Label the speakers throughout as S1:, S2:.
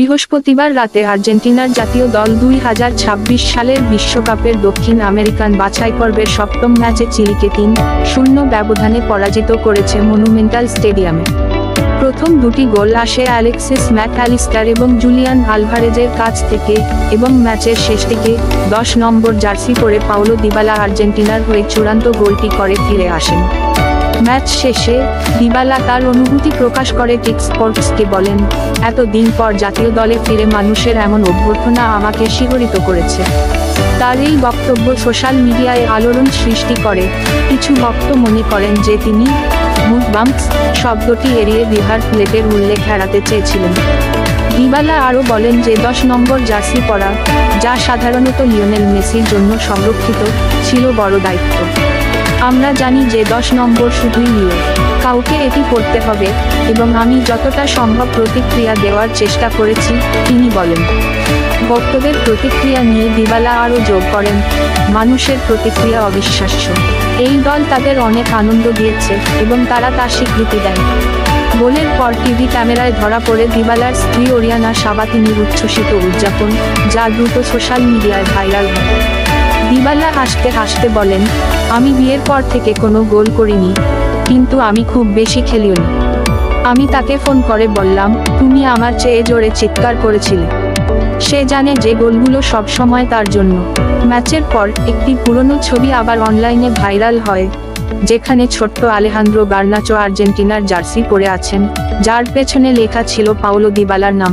S1: বৃহস্পতিবার রাতে আর্জেন্টিনার জাতীয় দল দুই হাজার ছাব্বিশ সালের বিশ্বকাপের দক্ষিণ আমেরিকান বাছাই পর্বের সপ্তম ম্যাচে চিলিকে তিন শূন্য ব্যবধানে পরাজিত করেছে মনুমেন্টাল স্টেডিয়ামে। প্রথম দুটি গোল আসে অ্যালেক্সিস ম্যাকঅ্যালিস্টার এবং জুলিয়ান আলভারেজের কাছ থেকে এবং ম্যাচের শেষ দিকে দশ নম্বর জার্সি পরে পাওলো দিবালা আর্জেন্টিনার হয়ে চূড়ান্ত গোলটি করে ফিরে আসেন। ম্যাচ শেষে দিবালা তার অনুভূতি প্রকাশ করে টিক স্পোর্টসকে বলেন এত দিন পর জাতীয় দলে ফিরে মানুষের এমন অভ্যর্থনা আমাকে শিহরিত করেছে। তার এই বক্তব্য সোশ্যাল মিডিয়ায় আলোড়ন সৃষ্টি করে। কিছু ভক্ত মনে করেন যে তিনি মুভ বাম্পস শব্দটি এড়িয়ে বিহার প্লেটের উল্লেখ এড়াতে চেয়েছিলেন। দিবালা আরও বলেন যে দশ নম্বর জার্সি পরা, যা সাধারণত লিওনেল মেসির জন্য সংরক্ষিত, ছিল বড় দায়িত্ব। আমরা জানি যে দশ নম্বর শুধুই লিও কাউকে এটি করতে হবে, এবং আমি যতটা সম্ভব প্রতিক্রিয়া দেওয়ার চেষ্টা করেছি, তিনি বলেন। বক্তব্যের প্রতিক্রিয়া নিয়ে দিবালা আরও যোগ করেন, মানুষের প্রতিক্রিয়া অবিশ্বাস্য। এই দল তাদের অনেক আনন্দ দিয়েছে, এবং তারা তা স্বীকৃতি দেয়। গোলের পর টিভি ক্যামেরায় ধরা পড়ে দিবালার স্ত্রী ওরিয়ানা সাবাতিনির উচ্ছ্বসিত উদযাপন, যা দ্রুত সোশ্যাল মিডিয়ায় ভাইরাল হয়। দিবালা হাসতে হাসতে বলেন, আমি বিয়ের পর থেকে কোনো গোল করিনি, কিন্তু আমি খুব বেশি খেলিওনি। আমি তাকে ফোন করে বললাম, তুমি আমার চেয়ে জোরে চিৎকার করেছিলে। সে জানে যে গোলগুলো সব সময় তার জন্য। ম্যাচের পর একটি পুরনো ছবি আবার অনলাইনে ভাইরাল হয়, যেখানে ছোট্ট আলেহান্দ্রো গার্নাচো আর্জেন্টিনার জার্সি পরে আছেন, যার পেছনে লেখা ছিল পাওলো দিবালার নাম।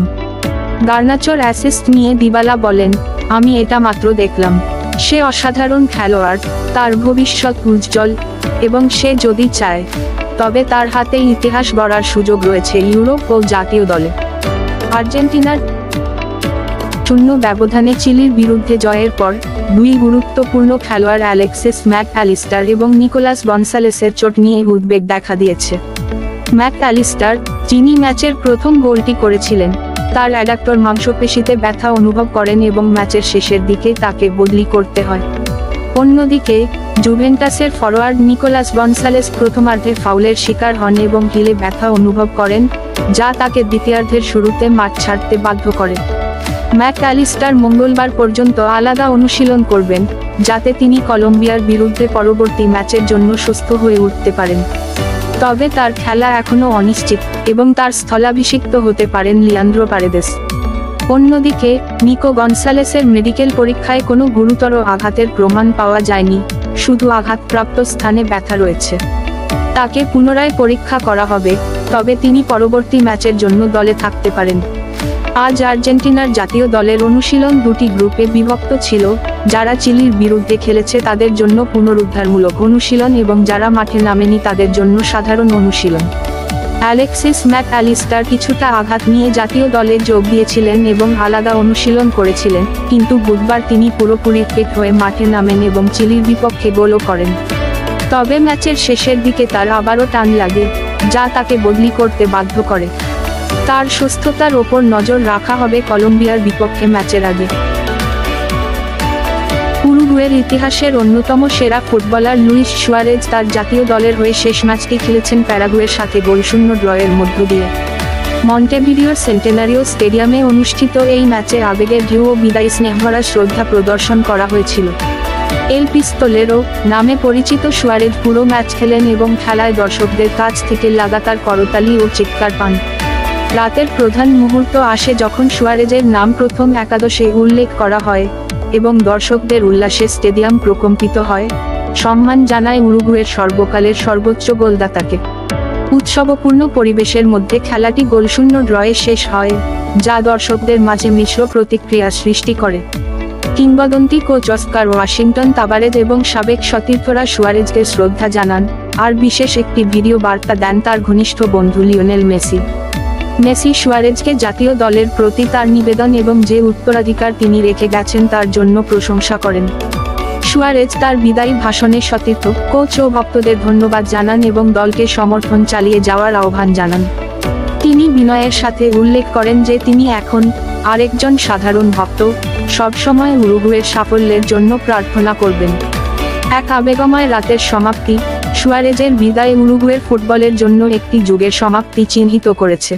S1: গার্নাচোর অ্যাসিস্ট নিয়ে দিবালা বলেন, আমি এটা মাত্র দেখলাম। সে অসাধারণ খেলোয়াড়, তার ভবিষ্যৎ উজ্জ্বল, এবং সে যদি চায়, তবে তার হাতে ইতিহাস গড়ার সুযোগ রয়েছে ইউরোপ ও জাতীয় দলে। আর্জেন্টিনার শূন্য ব্যবধানে চিলির বিরুদ্ধে জয়ের পর, দুই গুরুত্বপূর্ণ খেলোয়াড় অ্যালেক্সিস ম্যাক অ্যালিস্টার এবং নিকোলাস বনসালেসের চোট নিয়ে উদ্বেগ দেখা দিয়েছে। ম্যাক অ্যালিস্টার যিনি ম্যাচের প্রথম গোলটি করেছিলেন, তার অ্যাডাক্টর মাংসপেশিতে ব্যথা অনুভব করেন এবং ম্যাচের শেষের দিকে তাকে বদলি করতে হয়। অন্যদিকে, জুভেন্টাসের ফরোয়ার্ড নিকোলাস বনসালেস প্রথমার্ধে ফাউলের শিকার হন এবং হিলে ব্যথা অনুভব করেন, যা তাকে দ্বিতীয়ার্ধের শুরুতে মাঠ ছাড়তে বাধ্য করে। ম্যাক অ্যালিস্টার মঙ্গলবার পর্যন্ত আলাদা অনুশীলন করবেন, যাতে তিনি কলম্বিয়ার বিরুদ্ধে পরবর্তী ম্যাচের জন্য সুস্থ হয়ে উঠতে পারেন। তবে তার খেলা এখনও অনিশ্চিত এবং তার স্থলাভিষিক্ত হতে পারেন লিয়ান্দ্রো পারেদেস। অন্যদিকে, নিকো গনসালেসের মেডিকেল পরীক্ষায় কোনো গুরুতর আঘাতের প্রমাণ পাওয়া যায়নি, শুধু আঘাতপ্রাপ্ত স্থানে ব্যথা রয়েছে। তাকে পুনরায় পরীক্ষা করা হবে, তবে তিনি পরবর্তী ম্যাচের জন্য দলে থাকতে পারেন। আজ আর্জেন্টিনার জাতীয় দলের অনুশীলন দুটি গ্রুপে বিভক্ত ছিল, যারা চিলির বিরুদ্ধে খেলেছে তাদের জন্য পুনরুদ্ধারমূলক অনুশীলন এবং যারা মাঠে নামেনি তাদের জন্য সাধারণ অনুশীলন। অ্যালেক্সিস ম্যাক অ্যালিস্টার কিছুটা আঘাত নিয়ে জাতীয় দলে যোগ দিয়েছিলেন এবং আলাদা অনুশীলন করেছিলেন, কিন্তু বুধবার তিনি পুরোপুরি ফিট হয়ে মাঠে নামেন এবং চিলির বিপক্ষে গোলও করেন। তবে ম্যাচের শেষের দিকে তার আবারও টান লাগে, যা তাকে বদলি করতে বাধ্য করে। তার সুস্থতার ওপর নজর রাখা হবে কলম্বিয়ার বিপক্ষে ম্যাচের আগে। উরুগুয়ের ইতিহাসের অন্যতম সেরা ফুটবলার লুইস সুয়ারেজ তার জাতীয় দলের হয়ে শেষ ম্যাচটি খেলেছেন প্যারাগুয়ের সাথে গোলশূন্য ড্রয়ের মধ্য দিয়ে। মন্টেভিডিওর সেন্টেনারিও স্টেডিয়ামে অনুষ্ঠিত এই ম্যাচে আবেগের ঢেউ ও বিদায়ী স্নেহভরা শ্রদ্ধা প্রদর্শন করা হয়েছিল। এল পিস্তলেরও নামে পরিচিত সুয়ারেজ পুরো ম্যাচ খেলেন এবং খেলায় দর্শকদের কাছ থেকে লাগাতার করতালি ও চিৎকার পান। রাতের প্রধান মুহূর্ত আসে যখন সুয়ারেজের নাম প্রথম একাদশে উল্লেখ করা হয়, এবং দর্শকদের উল্লাসে স্টেডিয়াম প্রকম্পিত হয়। সম্মান জানায় উরুগুয়ের সর্বকালের সর্বোচ্চ গোলদাতাকে। উৎসবপূর্ণ পরিবেশের মধ্যে খেলাটি গোলশূন্য ড্রয়ে শেষ হয়, যা দর্শকদের মাঝে মিশ্র প্রতিক্রিয়া সৃষ্টি করে। কিংবদন্তি কোচ অস্কার ওয়াশিংটন তাবারেজ এবং সাবেক সতীর্থরা সুয়ারেজকে শ্রদ্ধা জানান, আর বিশেষ একটি ভিডিও বার্তা দেন তার ঘনিষ্ঠ বন্ধু লিওনেল মেসি। মেসি সুয়ারেজকে জাতীয় দলের প্রতি তার নিবেদন এবং যে উত্তরাধিকার তিনি রেখে গেছেন তার জন্য প্রশংসা করেন। সুয়ারেজ তার বিদায়ী ভাষণে সতীর্থ, কোচ ও ভক্তদের ধন্যবাদ জানান এবং দলকে সমর্থন চালিয়ে যাওয়ার আহ্বান জানান। তিনি বিনয়ের সাথে উল্লেখ করেন যে তিনি এখন আরেকজন সাধারণ ভক্ত, সবসময় উরুগুয়ের সাফল্যের জন্য প্রার্থনা করবেন। এক আবেগময় রাতের সমাপ্তি, সুয়ারেজের বিদায় উরুগুয়ের ফুটবলের জন্য একটি যুগের সমাপ্তি চিহ্নিত করেছে।